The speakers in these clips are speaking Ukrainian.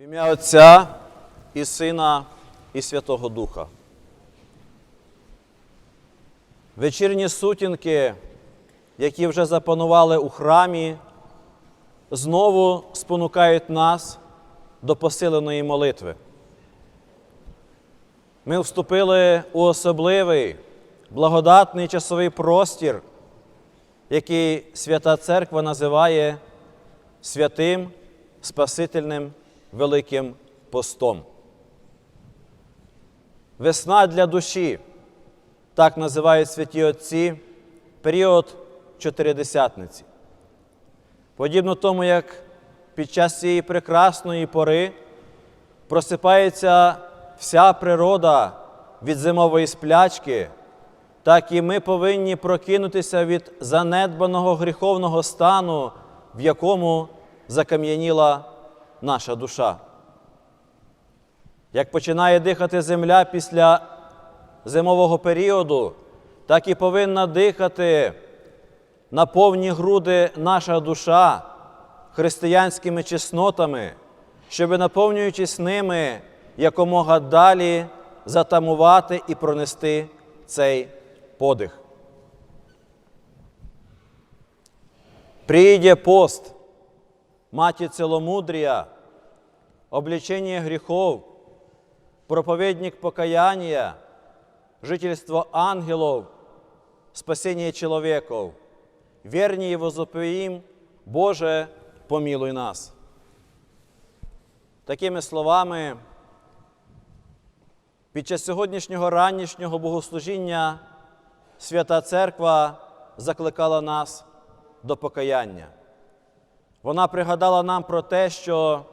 В ім'я Отця і Сина і Святого Духа. Вечірні сутінки, які вже запанували у храмі, знову спонукають нас до посиленої молитви. Ми вступили у особливий, благодатний часовий простір, який Свята Церква називає святим Спасительним Великим постом. Весна для душі, так називають святі Отці, період чотиридесятниці. Подібно тому, як під час цієї прекрасної пори просипається вся природа від зимової сплячки, так і ми повинні прокинутися від занедбаного гріховного стану, в якому закам'яніла наша душа. Як починає дихати земля після зимового періоду, так і повинна дихати на повні груди наша душа християнськими чеснотами, щоб, наповнюючись ними, якомога далі затамувати і пронести цей подих. Прийде пост, маті целомудрия, обличение грехов, проповедник покаяния, жительство ангелов, спасение человеков. Верні возопоїм, Боже, помілуй нас. Такими словами, під час сьогоднішнього ранішнього богослужіння Свята Церква закликала нас до покаяння. Вона пригадала нам про те, що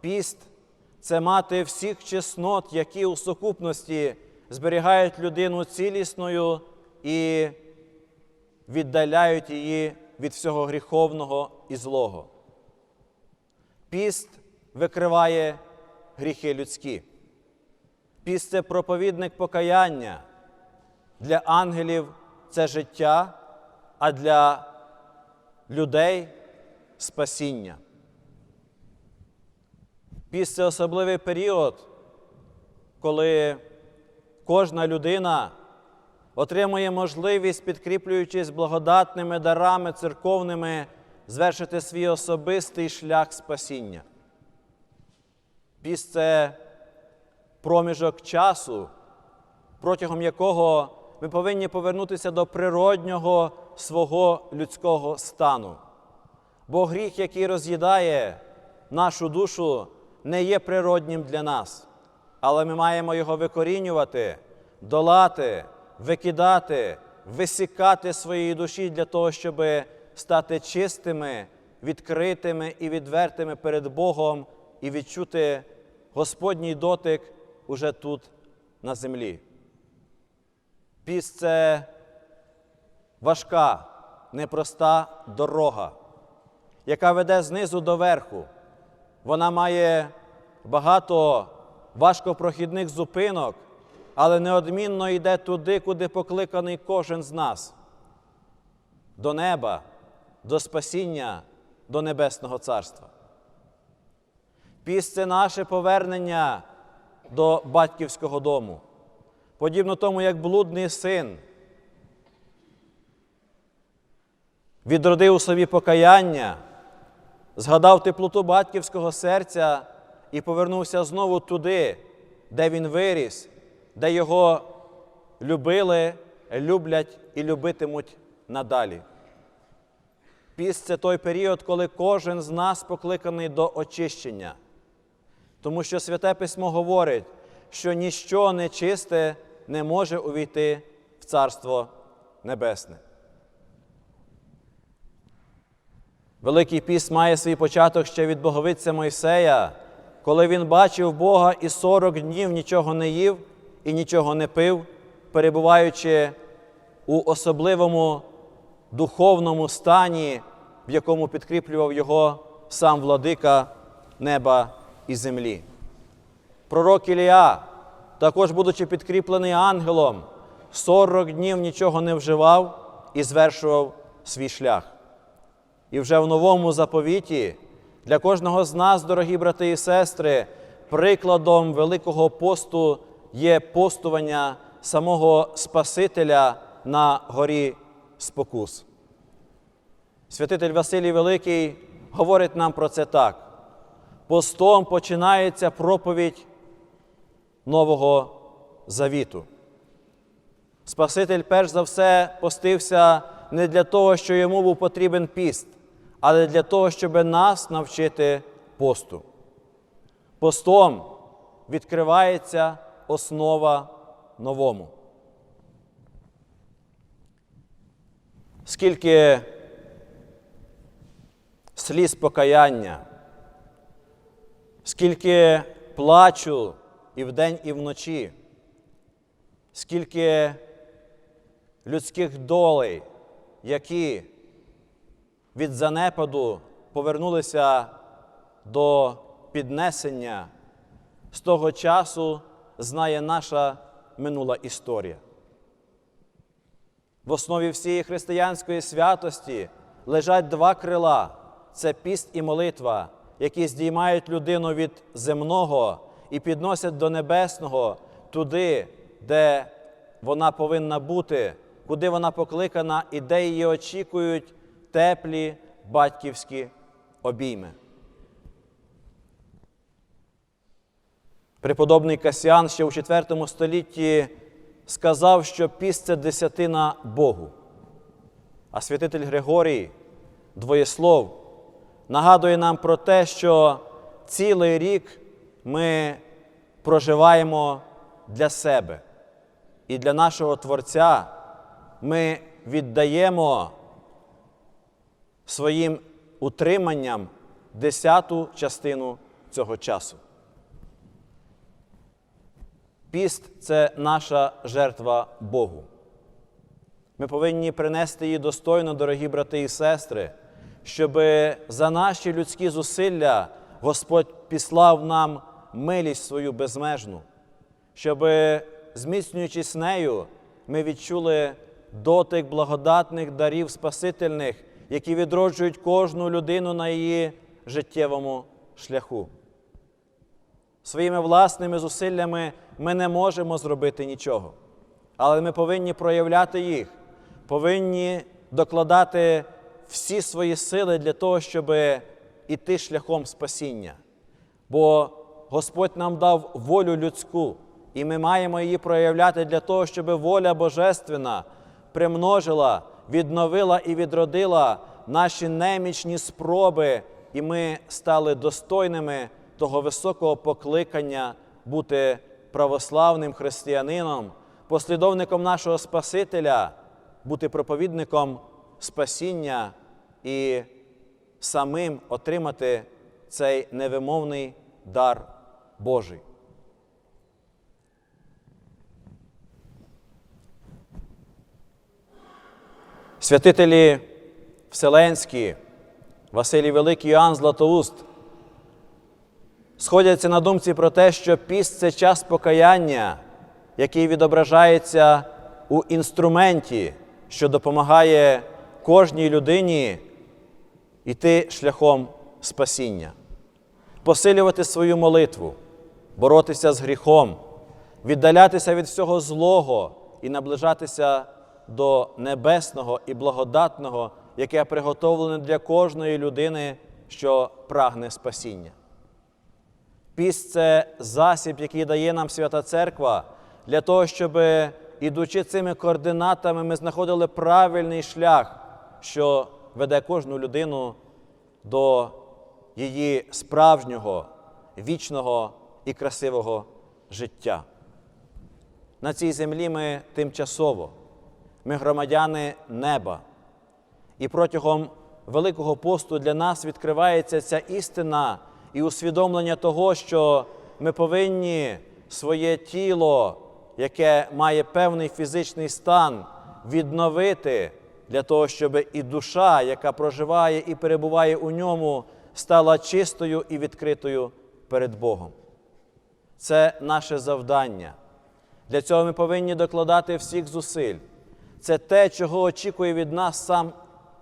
піст це мати всіх чеснот, які у сукупності зберігають людину цілісною і віддаляють її від всього гріховного і злого. Піст викриває гріхи людські. Піст це проповідник покаяння. Для ангелів це життя, а для людей спасіння. Піст це особливий період, коли кожна людина отримує можливість, підкріплюючись благодатними дарами церковними, звершити свій особистий шлях спасіння. Піст це проміжок часу, протягом якого ми повинні повернутися до природнього свого людського стану. Бо гріх, який роз'їдає нашу душу, не є природнім для нас, але ми маємо його викорінювати, долати, викидати, висікати своєї душі для того, щоб стати чистими, відкритими і відвертими перед Богом і відчути Господній дотик уже тут, на землі. Піст це важка, непроста дорога, яка веде знизу до верху. Вона має багато важкопрохідних зупинок, але неодмінно йде туди, куди покликаний кожен з нас, до неба, до спасіння, до Небесного Царства. Піст наше повернення до батьківського дому. Подібно тому, як блудний син відродив у собі покаяння, згадав теплоту батьківського серця і повернувся знову туди, де він виріс, де його любили, люблять і любитимуть надалі. Піст це той період, коли кожен з нас покликаний до очищення. Тому що Святе Письмо говорить, що ніщо нечисте не може увійти в Царство Небесне. Великий піст має свій початок ще від боговиця Мойсея, коли він бачив Бога і 40 днів нічого не їв і нічого не пив, перебуваючи у особливому духовному стані, в якому підкріплював його сам владика неба і землі. Пророк Ілія, також будучи підкріплений ангелом, 40 днів нічого не вживав і звершував свій шлях. І вже в новому заповіті Для кожного з нас, дорогі брати і сестри, прикладом Великого посту є постування самого Спасителя на горі спокус. Святитель Василій Великий говорить нам про це так. Постом починається проповідь Нового Завіту. Спаситель перш за все постився не для того, що йому був потрібен піст, але для того, щоб нас навчити посту. Постом відкривається основа новому. Скільки сліз покаяння, скільки плачу і вдень, і вночі, скільки людських долей, які від занепаду повернулися до піднесення, з того часу знає наша минула історія. В основі всієї християнської святості лежать два крила це піст і молитва, які здіймають людину від земного і підносять до небесного туди, де вона повинна бути, куди вона покликана і де її очікують теплі батьківські обійми. Преподобний Касіан ще у IV столітті сказав, що піст десятина Богу. А святитель Григорій, двоєслов, нагадує нам про те, що цілий рік ми проживаємо для себе. І для нашого Творця ми віддаємо своїм утриманням десяту частину цього часу. Піст це наша жертва Богу. Ми повинні принести її достойно, дорогі брати і сестри, щоб за наші людські зусилля Господь післав нам милість свою безмежну, щоб, зміцнюючись нею, ми відчули дотик благодатних дарів Спасительних, які відроджують кожну людину на її життєвому шляху. Своїми власними зусиллями ми не можемо зробити нічого, але ми повинні проявляти їх, повинні докладати всі свої сили для того, щоб іти шляхом спасіння. Бо Господь нам дав волю людську, і ми маємо її проявляти для того, щоб воля Божественна примножила, відновила і відродила наші немічні спроби, і ми стали достойними того високого покликання бути православним християнином, послідовником нашого Спасителя, бути проповідником спасіння і самим отримати цей невимовний дар Божий. Святителі Вселенські, Василій Великий Іоанн Златоуст сходяться на думці про те, що піст це час покаяння, який відображається у інструменті, що допомагає кожній людині йти шляхом спасіння, посилювати свою молитву, боротися з гріхом, віддалятися від всього злого і наближатися до небесного і благодатного, яке приготовлене для кожної людини, що прагне спасіння. Піст це засіб, який дає нам Свята Церква, для того, щоб, ідучи цими координатами, ми знаходили правильний шлях, що веде кожну людину до її справжнього, вічного і красивого життя. На цій землі ми тимчасово, ми громадяни неба. І протягом Великого посту для нас відкривається ця істина і усвідомлення того, що ми повинні своє тіло, яке має певний фізичний стан, відновити для того, щоб і душа, яка проживає і перебуває у ньому, стала чистою і відкритою перед Богом. Це наше завдання. Для цього ми повинні докладати всіх зусиль. Це те, чого очікує від нас сам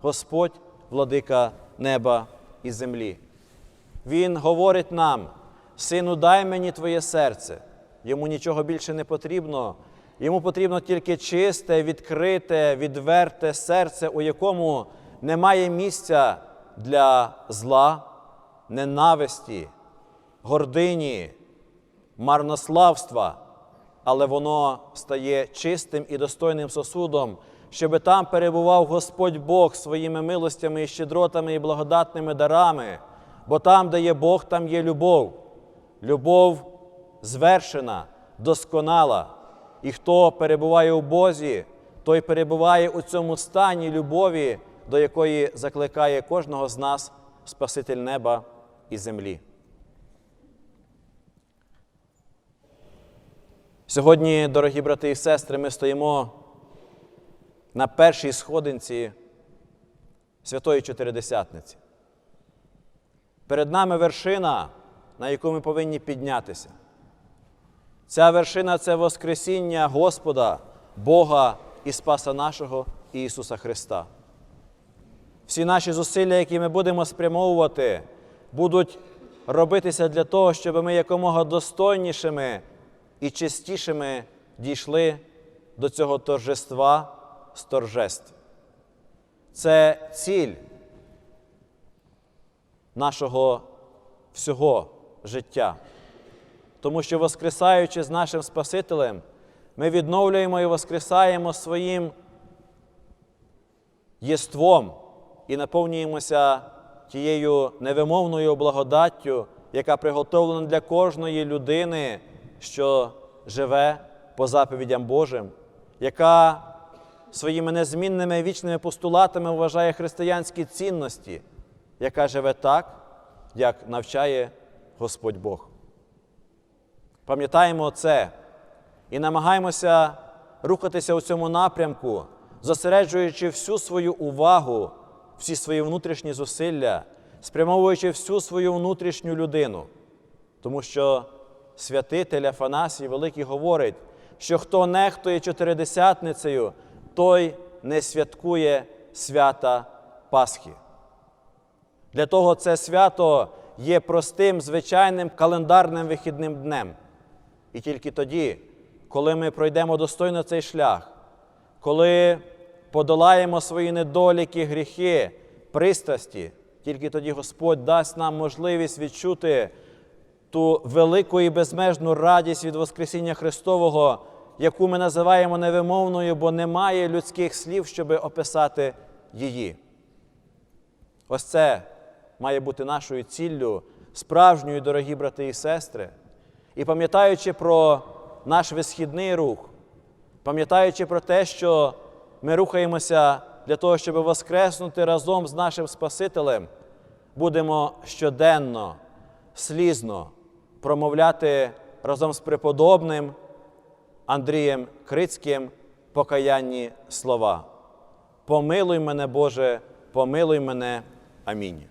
Господь, владика неба і землі. Він говорить нам: Сину, дай мені твоє серце. Йому нічого більше не потрібно. Йому потрібно тільки чисте, відкрите, відверте серце, у якому немає місця для зла, ненависті, гордині, марнославства, але воно стає чистим і достойним сосудом, щоби там перебував Господь Бог своїми милостями і щедротами і благодатними дарами, бо там, де є Бог, там є любов. Любов звершена, досконала. І хто перебуває у Бозі, той перебуває у цьому стані любові, до якої закликає кожного з нас Спаситель неба і землі. Сьогодні, дорогі брати і сестри, ми стоїмо на першій сходинці Святої Чотиридесятниці. Перед нами вершина, на яку ми повинні піднятися. Ця вершина це Воскресіння Господа, Бога і Спаса нашого Ісуса Христа. Всі наші зусилля, які ми будемо спрямовувати, будуть робитися для того, щоб ми якомога достойнішими і чистішими дійшли до цього торжества з торжеств. Це ціль нашого всього життя. Тому що, воскресаючи з нашим Спасителем, ми відновлюємо і воскресаємо своїм єством і наповнюємося тією невимовною благодаттю, яка приготовлена для кожної людини, що живе по заповідям Божим, яка своїми незмінними вічними постулатами вважає християнські цінності, яка живе так, як навчає Господь Бог. Пам'ятаємо це і намагаємося рухатися у цьому напрямку, зосереджуючи всю свою увагу, всі свої внутрішні зусилля, спрямовуючи всю свою внутрішню людину. Тому що святитель Афанасій Великий говорить, що хто нехтує чотиридесятницею, той не святкує свята Пасхи. Для того це свято є простим, звичайним календарним вихідним днем. І тільки тоді, коли ми пройдемо достойно цей шлях, коли подолаємо свої недоліки, гріхи, пристрасті, тільки тоді Господь дасть нам можливість відчути ту велику і безмежну радість від Воскресіння Христового, яку ми називаємо невимовною, бо немає людських слів, щоб описати її. Ось це має бути нашою ціллю, справжньою, дорогі брати і сестри. І пам'ятаючи про наш висхідний рух, пам'ятаючи про те, що ми рухаємося для того, щоб воскреснути разом з нашим Спасителем, будемо щоденно, слізно промовляти разом з преподобним Андрієм Крицьким покаянні слова. Помилуй мене, Боже, помилуй мене. Амінь.